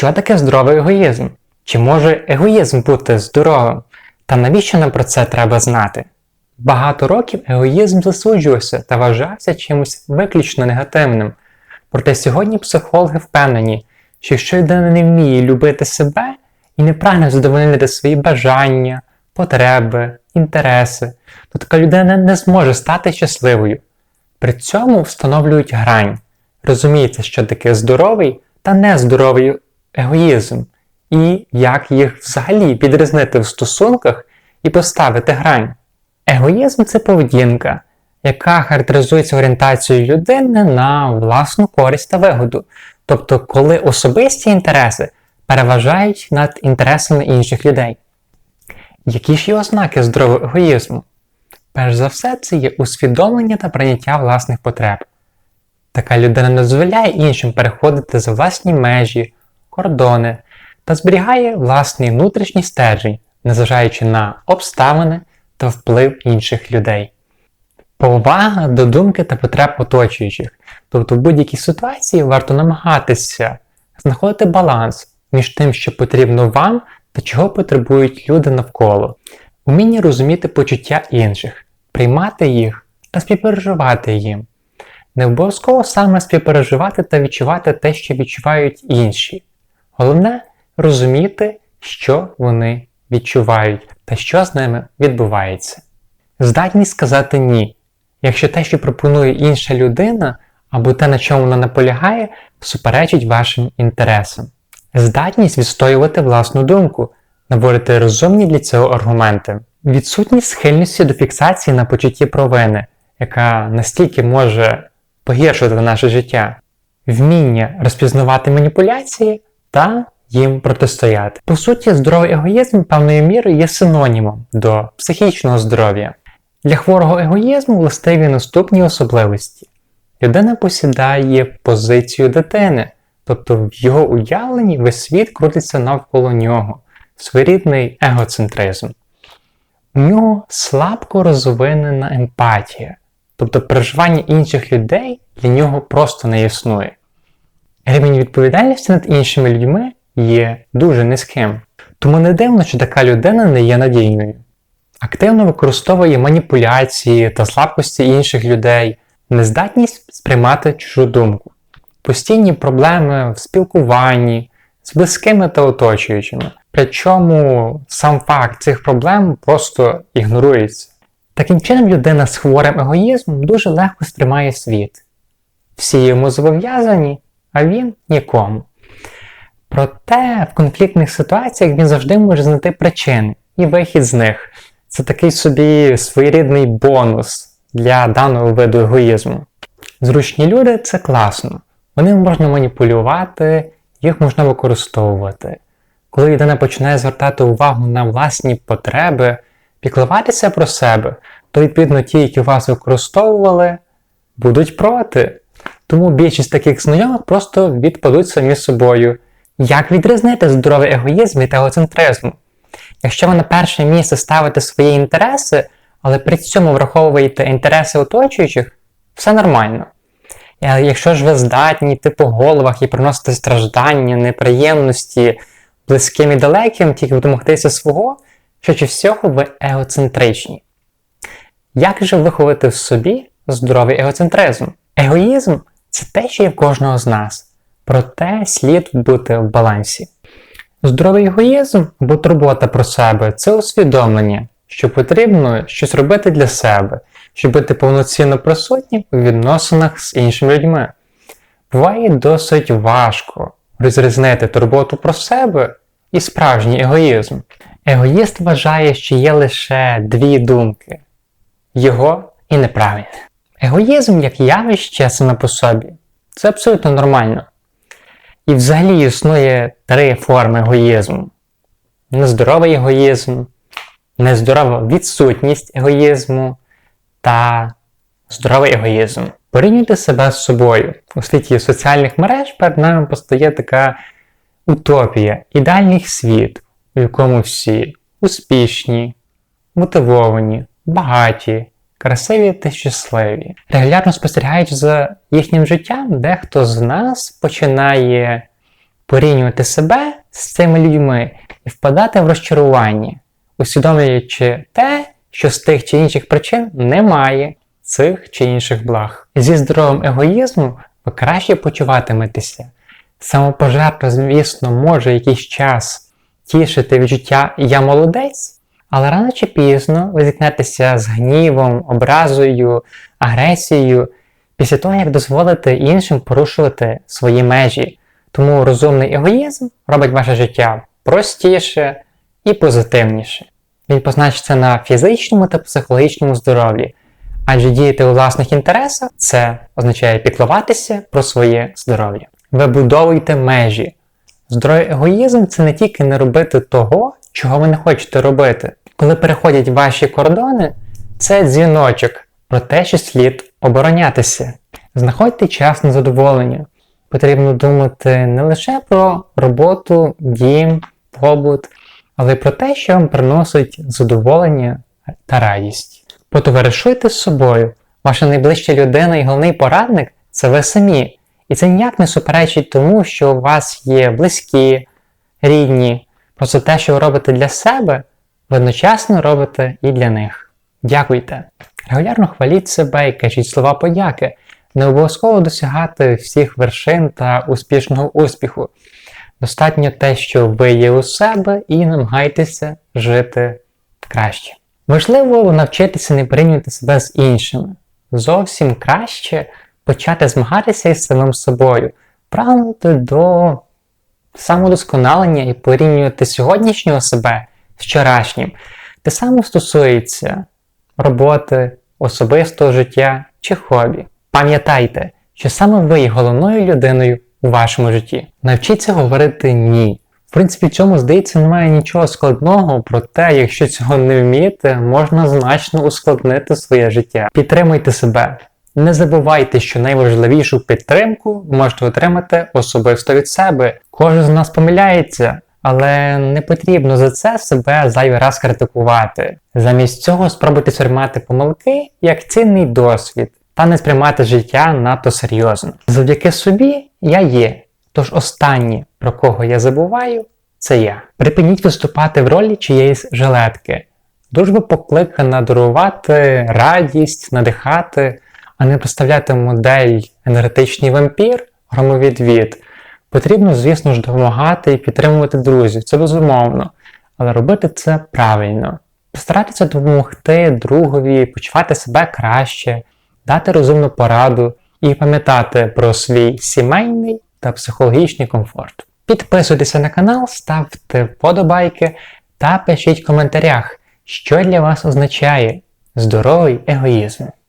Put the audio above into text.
Що таке здоровий егоїзм? Чи може егоїзм бути здоровим? Та навіщо нам про це треба знати? Багато років егоїзм засуджувався та вважався чимось виключно негативним. Проте сьогодні психологи впевнені, що якщо людина не вміє любити себе і не прагне задовольнити свої бажання, потреби, інтереси, то така людина не зможе стати щасливою. При цьому встановлюють грань. Розуміється, що таке здоровий та нездоровий егоїзм, і як їх взагалі підрізнити в стосунках і поставити грань. Егоїзм це поведінка, яка характеризується орієнтацією людини на власну користь та вигоду, тобто коли особисті інтереси переважають над інтересами інших людей. Які ж є ознаки здорового егоїзму? Перш за все, це є усвідомлення та прийняття власних потреб. Така людина не дозволяє іншим переходити за власні межі, кордони та зберігає власний внутрішній стержень, незважаючи на обставини та вплив інших людей. Повага до думки та потреб оточуючих. Тобто в будь-якій ситуації варто намагатися знаходити баланс між тим, що потрібно вам та чого потребують люди навколо, уміння розуміти почуття інших, приймати їх та співпереживати їм. Не обов'язково саме співпереживати та відчувати те, що відчувають інші. Головне розуміти, що вони відчувають та що з ними відбувається. Здатність сказати ні, якщо те, що пропонує інша людина, або те, на чому вона наполягає, суперечить вашим інтересам. Здатність відстоювати власну думку, наводити розумні для цього аргументи. Відсутність схильності до фіксації на почутті провини, яка настільки може погіршувати наше життя, вміння розпізнавати маніпуляції та їм протистояти. По суті, здоровий егоїзм певною мірою є синонімом до психічного здоров'я. Для хворого егоїзму властиві наступні особливості. Людина посідає позицію дитини, тобто в його уявленні весь світ крутиться навколо нього, своєрідний егоцентризм. У нього слабко розвинена емпатія, тобто переживання інших людей для нього просто не існує. Рівень відповідальності над іншими людьми є дуже низьким, тому не дивно, що така людина не є надійною. Активно використовує маніпуляції та слабкості інших людей, нездатність сприймати чужу думку, постійні проблеми в спілкуванні з близькими та оточуючими. Причому сам факт цих проблем просто ігнорується. Таким чином, людина з хворим егоїзмом дуже легко сприймає світ. Всі йому зобов'язані, а він нікому. Проте в конфліктних ситуаціях він завжди може знайти причини і вихід з них. Це такий собі своєрідний бонус для даного виду егоїзму. Зручні люди це класно. Вони можна маніпулювати, їх можна використовувати. Коли людина починає звертати увагу на власні потреби, піклуватися про себе, то відповідно ті, які вас використовували, будуть проти. Тому більшість таких знайомих просто відпадуть самі собою. Як відрізнити здоровий егоїзм від егоцентризму? Якщо ви на перше місце ставите свої інтереси, але при цьому враховуєте інтереси оточуючих, все нормально. А Якщо ж ви здатні йти по головах і приносити страждання, неприємності близьким і далеким, тільки домогтися свого, що чи всього ви егоцентричні. Як же виховати в собі здоровий егоцентризм? Егоїзм це те, що є в кожного з нас. Проте слід бути в балансі. Здоровий егоїзм або турбота про себе це усвідомлення, що потрібно щось робити для себе, щоб бути повноцінно присутнім у відносинах з іншими людьми. Буває досить важко розрізнити турботу про себе і справжній егоїзм. Егоїст вважає, що є лише дві думки його і неправильне. Егоїзм як явище саме по собі це абсолютно нормально. І взагалі існує три форми егоїзму: нездоровий егоїзм, нездорова відсутність егоїзму та здоровий егоїзм. Порівнюйте себе з собою. У світі соціальних мереж перед нами постає така утопія, ідеальний світ, у якому всі успішні, мотивовані, багаті, красиві та щасливі. Регулярно спостерігаючи за їхнім життям, дехто з нас починає порівнювати себе з цими людьми і впадати в розчарування, усвідомлюючи те, що з тих чи інших причин немає цих чи інших благ. Зі здоровим егоїзмом ви краще почуватиметеся. Самопожертва, звісно, може якийсь час тішити відчуття я молодець, але рано чи пізно ви зіткнетеся з гнівом, образою, агресією після того, як дозволите іншим порушувати свої межі. Тому розумний егоїзм робить ваше життя простіше і позитивніше. Він позначиться на фізичному та психологічному здоров'ї, адже діяти у власних інтересах це означає піклуватися про своє здоров'я. Вибудовуйте межі. Здоровий егоїзм це не тільки не робити того, чого ви не хочете робити. Коли переходять ваші кордони, це дзвіночок про те, що слід оборонятися. Знаходьте час на задоволення. Потрібно думати не лише про роботу, дім, побут, але й про те, що вам приносить задоволення та радість. Потоваришуйте з собою. Ваша найближча людина і головний порадник це ви самі. І це ніяк не суперечить тому, що у вас є близькі, рідні. Просто те, що ви робите для себе, одночасно робите і для них. Дякуйте. Регулярно хваліть себе і кажіть слова подяки. Не обов'язково досягати всіх вершин та успішного успіху. Достатньо те, що ви є у себе, і намагайтеся жити краще. Важливо навчитися не порівнювати себе з іншими. Зовсім краще почати змагатися із самим собою, прагнути до самодосконалення і порівнювати сьогоднішнього себе вчорашнім. Те саме стосується роботи, особистого життя чи хобі. Пам'ятайте, що саме ви є головною людиною у вашому житті. Навчіться говорити ні. В принципі, цьому здається немає нічого складного, проте, якщо цього не вмієте, можна значно ускладнити своє життя. Підтримуйте себе. Не забувайте, що найважливішу підтримку можете отримати особисто від себе. Кожен з нас помиляється, але не потрібно за це себе зайвий раз критикувати. Замість цього спробуйте сприймати помилки як цінний досвід та не сприймати життя надто серйозно. Завдяки собі я є. Тож останнє, про кого я забуваю, це я. Припиніть виступати в ролі чиєїсь жилетки. Дружба покликана дарувати радість, надихати, а не представляти модель енергетичний вампір, громовідвід. Потрібно, звісно ж, допомагати і підтримувати друзів, це безумовно, але робити це правильно. Постаратися допомогти другові, почувати себе краще, дати розумну пораду і пам'ятати про свій сімейний та психологічний комфорт. Підписуйтеся на канал, ставте вподобайки та пишіть в коментарях, що для вас означає здоровий егоїзм.